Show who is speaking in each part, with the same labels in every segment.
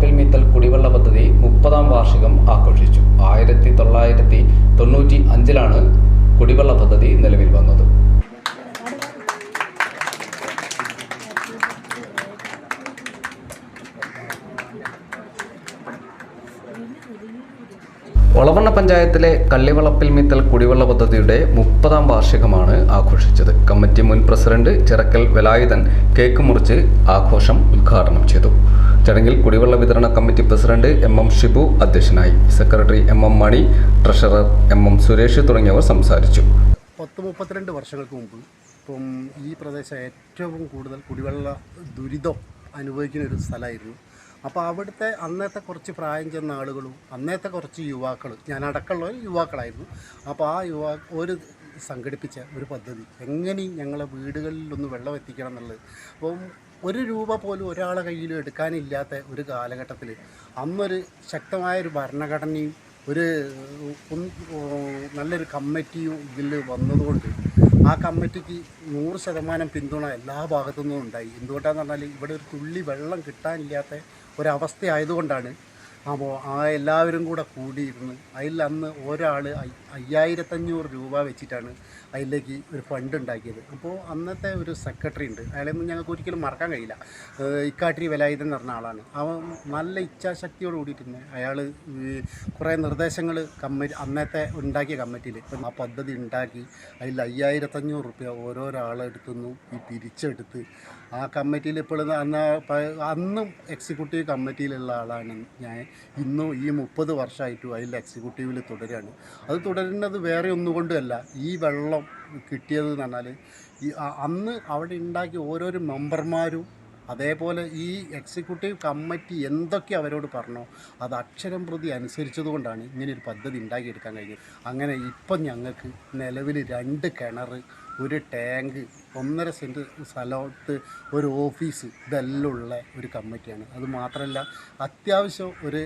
Speaker 1: കള്ളിവളപ്പിൽ മിത്തൽ കുടിവെള്ള പദ്ധതി മുപ്പതാം വാർഷികം ആഘോഷിച്ചു. ആയിരത്തി തൊള്ളായിരത്തി തൊണ്ണൂറ്റി അഞ്ചിലാണ് കുടിവെള്ള പദ്ധതി നിലവിൽ വന്നത്. ഒളവണ്ണ പഞ്ചായത്തിലെ കള്ളിവളപ്പിൽ മിത്തൽ കുടിവെള്ള പദ്ധതിയുടെ മുപ്പതാം വാർഷികമാണ് ആഘോഷിച്ചത്. കമ്മിറ്റി മുൻ പ്രസിഡന്റ് ചിറക്കൽ വെലായുധൻ കേക്ക് മുറിച്ച് ആഘോഷം ഉദ്ഘാടനം ചെയ്തു. ചടങ്ങിൽ കുടിവെള്ള വിതരണ committee president M M Shibu അധ്യക്ഷനായി. Secretary M M Mani treasurer M M Suresh തുടങ്ങിയവർ സംസാരിച്ചു.
Speaker 2: പത്ത് മുപ്പത്തിരണ്ട് വർഷങ്ങൾക്ക് മുമ്പ് ഇപ്പം ഈ പ്രദേശം ഏറ്റവും കൂടുതൽ കുടിവെള്ള ദുരിതം അനുഭവിക്കുന്ന ഒരു സ്ഥലമായിരുന്നു. അപ്പോൾ അവിടുത്തെ അന്നത്തെ കുറച്ച് പ്രായം ചെന്ന ആളുകളും അന്നത്തെ കുറച്ച് യുവാക്കൾ ഞാൻ അടക്കമുള്ള യുവാക്കളായിരുന്നു. അപ്പോൾ ആ യുവാ ഒരു സംഘടിപ്പിച്ച ഒരു പദ്ധതി എങ്ങനെയും ഞങ്ങളെ വീടുകളിലൊന്ന് വെള്ളം എത്തിക്കണം എന്നുള്ളത്. അപ്പം ഒരു രൂപ പോലും ഒരാളെ കയ്യിലും എടുക്കാനില്ലാത്ത ഒരു കാലഘട്ടത്തിൽ അന്നൊരു ശക്തമായ ഒരു ഭരണഘടനയും ഒരു നല്ലൊരു കമ്മിറ്റിയും ഇതിൽ വന്നതുകൊണ്ട് ആ കമ്മിറ്റിക്ക് നൂറ് ശതമാനം പിന്തുണ എല്ലാ ഭാഗത്തു നിന്നും ഉണ്ടായി. എന്തുകൊണ്ടാന്ന് പറഞ്ഞാൽ ഇവിടെ ഒരു തുള്ളി വെള്ളം കിട്ടാനില്ലാത്ത ഒരവസ്ഥ ആയതുകൊണ്ടാണ് അപ്പോൾ ആ എല്ലാവരും കൂടെ കൂടിയിരുന്ന് അതിൽ അന്ന് ഒരാൾ അയ്യായിരത്തഞ്ഞൂറ് രൂപ വെച്ചിട്ടാണ് അതിലേക്ക് ഒരു ഫണ്ട് ഉണ്ടാക്കിയത്. അപ്പോൾ അന്നത്തെ ഒരു സെക്രട്ടറി ഉണ്ട്. അയാളെയൊന്നും ഞങ്ങൾക്ക് ഒരിക്കലും മറക്കാൻ കഴിയില്ല. ഇക്കാട്ടിരി വിലായുധൻ എന്ന് പറഞ്ഞ ആളാണ്. അവൻ നല്ല ഇച്ഛാശക്തിയോട് കൂടിയിട്ടുണ്ട് അയാൾ കുറേ നിർദ്ദേശങ്ങൾ കമ്മിറ്റി അന്നത്തെ ഉണ്ടാക്കിയ കമ്മിറ്റിയിൽ ആ പദ്ധതി ഉണ്ടാക്കി അതിൽ അയ്യായിരത്തഞ്ഞൂറ് റുപ്യ ഓരോരാളെടുത്തുനിന്നും ഈ പിരിച്ചെടുത്ത് ആ കമ്മിറ്റിയിൽ ഇപ്പോഴും അന്ന് അന്നും എക്സിക്യൂട്ടീവ് കമ്മിറ്റിയിലുള്ള ആളാണ് ഞാൻ. ഇന്നും ഈ മുപ്പത് വർഷമായിട്ടും അതിൽ എക്സിക്യൂട്ടീവിൽ തുടരുകയാണ്. അത് തുടരുന്നത് വേറെ ഒന്നുകൊണ്ടുമല്ല. ഈ വെള്ളം കിട്ടിയത് എന്ന് പറഞ്ഞാൽ ഈ അന്ന് അവിടെ ഉണ്ടാക്കിയ ഓരോരോ മെമ്പർമാരും അതേപോലെ ഈ എക്സിക്യൂട്ടീവ് കമ്മിറ്റി എന്തൊക്കെ അവരോട് പറഞ്ഞോ അത് അക്ഷരം പ്രതി അനുസരിച്ചതുകൊണ്ടാണ് ഇങ്ങനെ ഒരു പദ്ധതി ഉണ്ടാക്കിയെടുക്കാൻ കഴിഞ്ഞത്. അങ്ങനെ ഇപ്പം ഞങ്ങൾക്ക് നിലവിൽ രണ്ട് കിണർ ഒരു ടാങ്ക് ഒന്നര സെന്റ് സ്ഥലത്ത് ഒരു ഓഫീസ് ഇതെല്ലാം ഉള്ള ഒരു കമ്മിറ്റിയാണ് അത് മാത്രമല്ല അത്യാവശ്യം ഒരു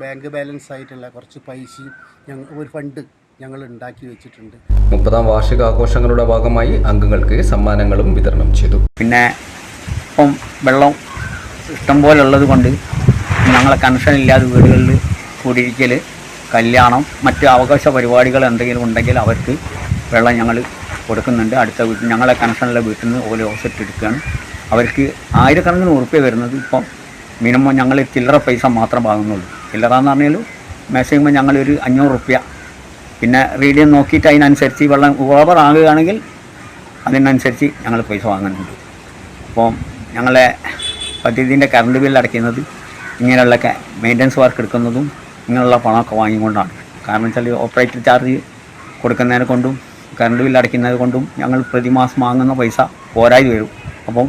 Speaker 2: ബാങ്ക് ബാലൻസ് ആയിട്ടുള്ള കുറച്ച് പൈസയും ഞങ്ങൾ ഒരു ഫണ്ട് ഞങ്ങൾ ഉണ്ടാക്കി വെച്ചിട്ടുണ്ട്.
Speaker 1: മുപ്പതാം വാർഷികാഘോഷങ്ങളുടെ ഭാഗമായി അംഗങ്ങൾക്ക് സമ്മാനങ്ങളും വിതരണം ചെയ്തു.
Speaker 3: പിന്നെ ഇപ്പം വെള്ളം ഇഷ്ടം പോലെ ഉള്ളത് കൊണ്ട് ഞങ്ങളെ കണക്ഷൻ ഇല്ലാതെ വീടുകളിൽ കൂടിയിരിക്കൽ കല്യാണം മറ്റ് അവകാശ പരിപാടികൾ എന്തെങ്കിലും ഉണ്ടെങ്കിൽ അവർക്ക് വെള്ളം ഞങ്ങൾ കൊടുക്കുന്നുണ്ട്. അടുത്ത വീട്ടിൽ ഞങ്ങളെ കണക്ഷനുള്ള വീട്ടിൽ നിന്ന് ഓരോ ഓസറ്റ് എടുക്കുകയാണ്. അവർക്ക് ആയിരക്കണക്കിന് ഉറുപ്പ്യ വരുന്നത് ഇപ്പം മിനിമം ഞങ്ങൾ ചില്ലറ പൈസ മാത്രം വാങ്ങുന്നുള്ളൂ. ചില്ലറ എന്ന് പറഞ്ഞാൽ മേശയുമ്പോൾ ഞങ്ങളൊരു അഞ്ഞൂറ് റുപ്യ പിന്നെ റീഡിയം നോക്കിയിട്ട് അതിനനുസരിച്ച് വെള്ളം ഓവർ ആകുകയാണെങ്കിൽ അതിനനുസരിച്ച് ഞങ്ങൾ പൈസ വാങ്ങുന്നുണ്ട്. അപ്പോൾ ഞങ്ങളെ പദ്ധതിന്റെ കറണ്ട് ബില്ല് അടയ്ക്കുന്നത് ഇങ്ങനെയുള്ള മെയിന്റനൻസ് വർക്ക് എടുക്കുന്നതും ഇങ്ങനെയുള്ള പണമൊക്കെ വാങ്ങിക്കൊണ്ടാണ്. കാരണം വെച്ചാൽ ഓപ്പറേറ്റർ ചാർജ് കൊടുക്കുന്നതിനെ കൊണ്ടും കറണ്ട് ബില്ല് അടയ്ക്കുന്നത് കൊണ്ടും ഞങ്ങൾ പ്രതിമാസം വാങ്ങുന്ന പൈസ പോരായി വരും. അപ്പം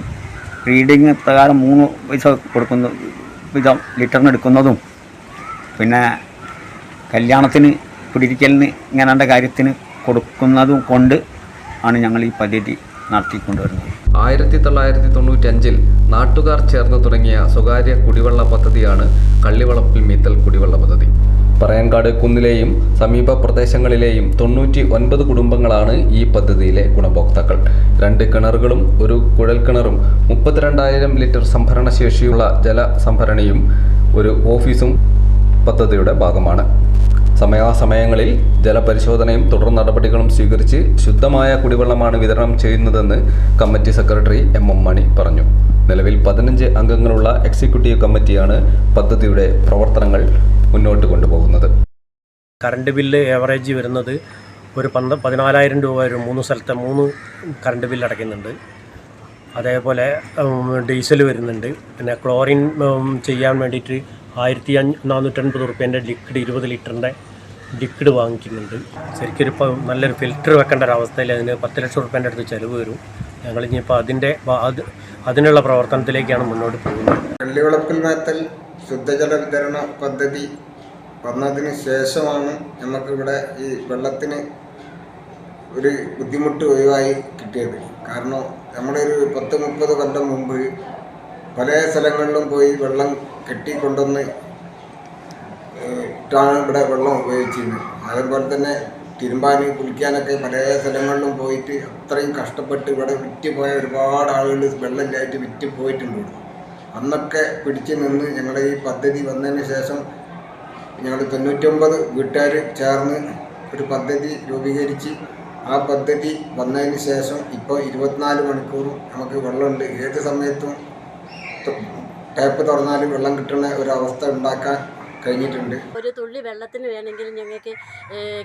Speaker 3: റീഡിങ് പ്രകാരം മൂന്ന് പൈസ കൊടുക്കുന്ന വിധം ലിറ്ററിന് എടുക്കുന്നതും പിന്നെ കല്യാണത്തിന് പിടിരിക്കലിന് ഇങ്ങനെ കാര്യത്തിന് കൊടുക്കുന്നതും കൊണ്ട് ആണ് ഞങ്ങൾ ഈ പദ്ധതി നടത്തിക്കൊണ്ടുവരുന്നത്.
Speaker 1: ആയിരത്തി തൊള്ളായിരത്തി തൊണ്ണൂറ്റഞ്ചിൽ നാട്ടുകാർ ചേർന്ന് തുടങ്ങിയ സ്വകാര്യ കുടിവെള്ള പദ്ധതിയാണ് കള്ളിവളപ്പിൽ മീത്തൽ കുടിവെള്ള പദ്ധതി. പറയങ്കാട് കുന്നിലെയും സമീപ പ്രദേശങ്ങളിലെയും തൊണ്ണൂറ്റി ഒൻപത് കുടുംബങ്ങളാണ് ഈ പദ്ധതിയിലെ ഗുണഭോക്താക്കൾ. രണ്ട് കിണറുകളും ഒരു കുഴൽ കിണറും മുപ്പത്തിരണ്ടായിരം ലിറ്റർ സംഭരണ ശേഷിയുള്ള ജലസംഭരണിയും ഒരു ഓഫീസും പദ്ധതിയുടെ ഭാഗമാണ്. സമയാസമയങ്ങളിൽ ജലപരിശോധനയും തുടർ നടപടികളും സ്വീകരിച്ച് ശുദ്ധമായ കുടിവെള്ളമാണ് വിതരണം ചെയ്യുന്നതെന്ന് committee secretary M M Mani പറഞ്ഞു. നിലവിൽ പതിനഞ്ച് അംഗങ്ങളുള്ള എക്സിക്യൂട്ടീവ് കമ്മിറ്റിയാണ് പദ്ധതിയുടെ പ്രവർത്തനങ്ങൾ മുന്നോട്ട് കൊണ്ടുപോകുന്നത്.
Speaker 4: കറണ്ട് ബില്ല് ഏവറേജ് വരുന്നത് ഒരു പന്ത പതിനാലായിരം രൂപ ഒരു മൂന്ന് സ്ഥലത്തെ മൂന്ന് കറണ്ട് ബില്ല് അടയ്ക്കുന്നുണ്ട്. അതേപോലെ ഡീസൽ വരുന്നുണ്ട്. പിന്നെ ക്ലോറിൻ ചെയ്യാൻ വേണ്ടിയിട്ട് ആയിരത്തി അഞ്ഞ് നാനൂറ്റൻപത് റുപ്യേന്റെ ലിക്വിഡ് ഇരുപത് ലിറ്ററിന്റെ ലിക്വിഡ് വാങ്ങിക്കുന്നുണ്ട്. ശരിക്കും ഇപ്പോൾ നല്ലൊരു ഫിൽറ്റർ വെക്കേണ്ട ഒരു അവസ്ഥയിൽ അതിന് പത്ത് ലക്ഷം റുപ്യേന്റെ അടുത്ത് ചിലവ് വരും. ഞങ്ങൾ ഇനിയിപ്പോൾ അതിന്റെ അത് അതിനുള്ള പ്രവർത്തനത്തിലേക്കാണ് മുന്നോട്ട് പോകുന്നത്.
Speaker 5: വെള്ളിവിളപ്പിൽ മേത്തൽ ശുദ്ധജല വിതരണ പദ്ധതി വന്നതിന് ശേഷമാണ് നമുക്കിവിടെ ഈ വെള്ളത്തിന് ഒരു ബുദ്ധിമുട്ട് ഒഴിവായി കിട്ടിയത്. കാരണം നമ്മളൊരു പത്ത് മുപ്പത് കൊല്ലം മുമ്പ് പല സ്ഥലങ്ങളിലും പോയി വെള്ളം കെട്ടിക്കൊണ്ടുവന്ന് ഇട്ടാണ് ഇവിടെ വെള്ളം ഉപയോഗിച്ചിരുന്നത്. അതേപോലെ തന്നെ തിരുമ്പാൻ കുളിക്കാനൊക്കെ പല സ്ഥലങ്ങളിലും പോയിട്ട് അത്രയും കഷ്ടപ്പെട്ട് ഇവിടെ വിറ്റ് പോയ ഒരുപാട് ആളുകൾ വെള്ളമില്ലായിട്ട് വിറ്റ് പോയിട്ടുണ്ട്. അന്നൊക്കെ പിടിച്ച് നിന്ന് ഞങ്ങളുടെ ഈ പദ്ധതി വന്നതിന് ശേഷം ഞങ്ങൾ തൊണ്ണൂറ്റൊമ്പത് വീട്ടുകാർ ചേർന്ന് ഒരു പദ്ധതി രൂപീകരിച്ച് ആ പദ്ധതി വന്നതിന് ശേഷം ഇപ്പോൾ ഇരുപത്തിനാല് മണിക്കൂറും നമുക്ക് വെള്ളമുണ്ട്. ഏത് സമയത്തും ടാപ്പ് തുറന്നാലും വെള്ളം കിട്ടുന്ന ഒരവസ്ഥ ഉണ്ടാക്കാൻ കഴിഞ്ഞിട്ടുണ്ട്.
Speaker 6: ഒരു തുള്ളി വെള്ളത്തിന് വേണമെങ്കിലും ഞങ്ങൾക്ക്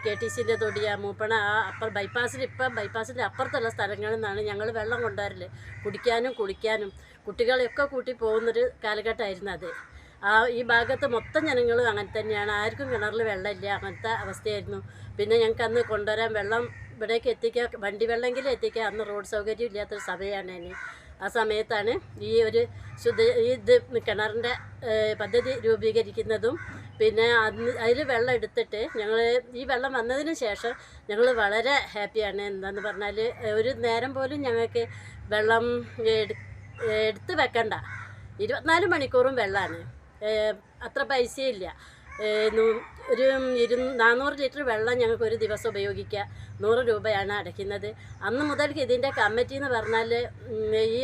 Speaker 6: കെ ടി സിന്റെ തൊടിയ മൂപ്പണ ആ അപ്പർ ബൈപ്പാസിൽ ഇപ്പം ബൈപ്പാസിന്റെ അപ്പുറത്തുള്ള സ്ഥലങ്ങളിൽ നിന്നാണ് ഞങ്ങൾ വെള്ളം കൊണ്ടുവരൽ. കുടിക്കാനും കുളിക്കാനും. കുട്ടികളെയൊക്കെ കൂട്ടി പോകുന്നൊരു കാലഘട്ടമായിരുന്നു അത്. ആ ഈ ഭാഗത്ത് മൊത്തം ജനങ്ങളും അങ്ങനെ തന്നെയാണ്. ആർക്കും കിണറിൽ വെള്ളമില്ല. അങ്ങനത്തെ അവസ്ഥയായിരുന്നു. പിന്നെ ഞങ്ങൾക്ക് അന്ന് കൊണ്ടുവരാൻ വെള്ളം ഇവിടേക്ക് എത്തിക്കുക വണ്ടി വെള്ളമെങ്കിലും എത്തിക്കുക അന്ന് റോഡ് സൗകര്യം ഇല്ലാത്തൊരു സമയമാണ് ഇനി. ആ സമയത്താണ് ഈ ഒരു ശുദ്ധ ഇത് കിണറിന്റെ പദ്ധതി രൂപീകരിക്കുന്നതും പിന്നെ അന്ന് അതിൽ വെള്ളം എടുത്തിട്ട് ഞങ്ങൾ ഈ വെള്ളം വന്നതിന് ശേഷം ഞങ്ങൾ വളരെ ഹാപ്പിയാണ്. എന്താന്ന് പറഞ്ഞാൽ ഒരു നേരം പോലും ഞങ്ങൾക്ക് വെള്ളം എടു- എടുത്ത് വെക്കണ്ട. ഇരുപത്തിനാല് മണിക്കൂറും വെള്ളമാണ് അത്ര പൈസയില്ല. ഒരു ഇരു നാനൂറ് ലിറ്റർ വെള്ളം ഞങ്ങൾക്ക് ഒരു ദിവസം ഉപയോഗിക്കുക. നൂറ് രൂപയാണ് അടയ്ക്കുന്നത്. അന്ന് മുതൽക്ക് ഇതിന്റെ കമ്മിറ്റി എന്ന് പറഞ്ഞാൽ ഈ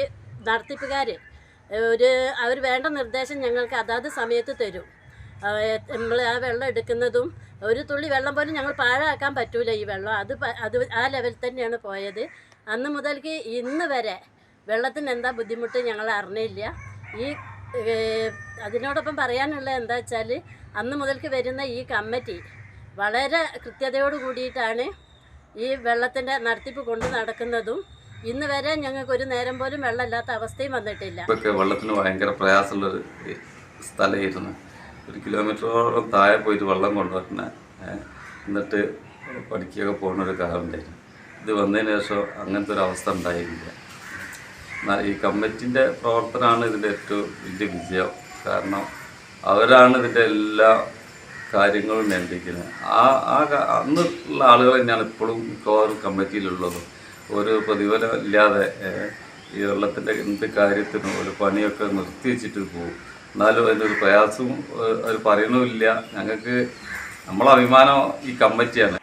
Speaker 6: നടത്തിപ്പുകാർ ഒരു അവർ വേണ്ട നിർദ്ദേശം ഞങ്ങൾക്ക് അതാത് സമയത്ത് തരും. നമ്മൾ ആ വെള്ളം എടുക്കുന്നതും ഒരു തുള്ളി വെള്ളം പോലും ഞങ്ങൾ പാഴാക്കാൻ പറ്റൂല ഈ വെള്ളം. അത് അത് ആ ലെവലിൽ തന്നെയാണ് പോയത്. അന്ന് മുതൽക്ക് ഇന്ന് വരെ വെള്ളത്തിന് എന്താ ബുദ്ധിമുട്ട് ഞങ്ങൾ അറിഞ്ഞില്ല. ഈ അതിനോടൊപ്പം പറയാനുള്ളത് എന്താ വെച്ചാൽ അന്ന് മുതൽക്ക് വരുന്ന ഈ കമ്മിറ്റി വളരെ കൃത്യതയോട് കൂടിയിട്ടാണ് ഈ വെള്ളത്തിന്റെ നടത്തിപ്പ് കൊണ്ട് നടക്കുന്നതും ഇന്ന് വരെ ഞങ്ങൾക്ക് ഒരു നേരം പോലും വെള്ളമില്ലാത്ത അവസ്ഥയും വന്നിട്ടില്ല.
Speaker 7: വെള്ളത്തിന് ഭയങ്കര പ്രയാസമുള്ള ഒരു സ്ഥലമായിരുന്നു. ഒരു കിലോമീറ്ററോളം താഴെ പോയിട്ട് വെള്ളം കൊണ്ടുവരണ എന്നിട്ട് പഠിക്കുകയൊക്കെ പോകുന്ന ഒരു കാലം ഉണ്ടായിരുന്നു. ഇത് വന്നതിന് ശേഷം അങ്ങനത്തെ ഒരു അവസ്ഥ ഉണ്ടായിരുന്നില്ല ഈ കമ്മിറ്റിന്റെ പ്രവർത്തനമാണ് ഇതിന്റെ ഏറ്റവും വലിയ വിജയം. കാരണം അവരാണ് ഇതിന്റെ എല്ലാ കാര്യങ്ങളും നിയന്ത്രിക്കുന്നത്. ആ ആ അന്ന് അന്നുള്ള ആളുകൾ തന്നെയാണ് ഇപ്പോഴും മിക്കവാറും കമ്മിറ്റിയിലുള്ളത്. ഒരു പ്രതിഫലം ഇല്ലാതെ ഈ വെള്ളത്തിന്റെ എന്ത് കാര്യത്തിനും ഒരു പണിയൊക്കെ നിർത്തി വെച്ചിട്ട് പോകും എന്നാലും അതിനൊരു പ്രയാസവും അവർ പറയണമില്ല. ഞങ്ങൾക്ക് നമ്മളഭിമാനം ഈ കമ്മിറ്റിയാണ്.